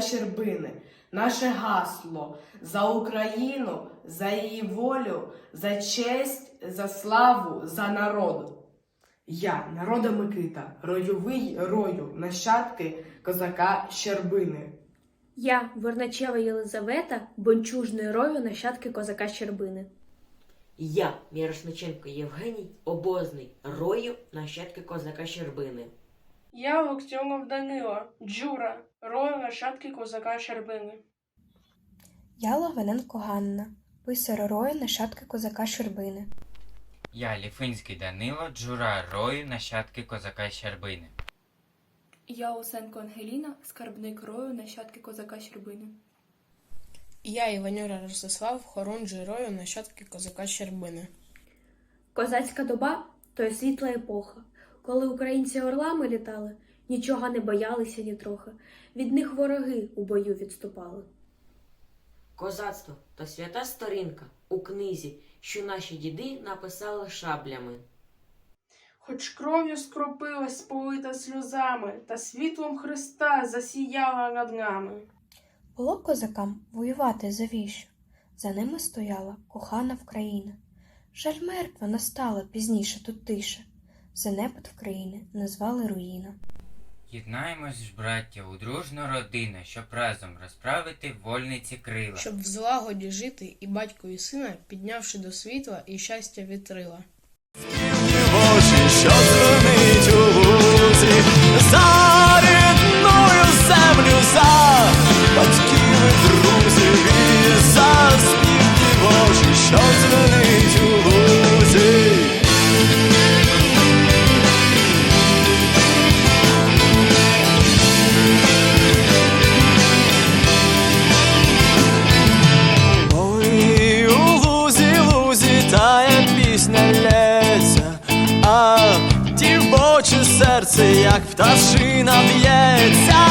Щербини, наше гасло за Україну, за її волю, за честь, за славу, за народ. Я, народа Микита, ройовий рою, нащадки козака Щербини. Я, Верначева Єлизавета, бончужний рою нащадки козака Щербини. Я, Мірошниченко Євгеній, обозний, рою нащадки козака Щербини. Я Локтьонов Данила, Джура, рою нащадки козака Щербини. Я Логвиненко Ганна, писар рою нащадки козака Щербини. Я Ліфинський Данило, Джура Рою, нащадки козака Щербини. Я Усенко Ангеліна, скарбник рою нащадки козака Щербини. Я Іванюра Ростислав, хорунжий рою, нащадки козака Щербини. Козацька доба то світла епоха. Коли українці орлами літали, нічого не боялися ні трохи. Від них вороги у бою відступали. Козацтво то свята сторінка у книзі, що наші діди написали шаблями. Хоч кров'ю скропилась полита сльозами, та світлом Христа засіяла над нами. Було козакам воювати завіщо. За ними стояла кохана Вкраїна. Жаль мертва настала пізніше тут тише. Занепад непад України назвали руїна. Єднаємось ж, браття, у дружну родину, щоб разом розправити вольниці крила. Щоб в злагоді жити і батько і сина, піднявши до світла і щастя вітрила. Серце, як пташина б'ється,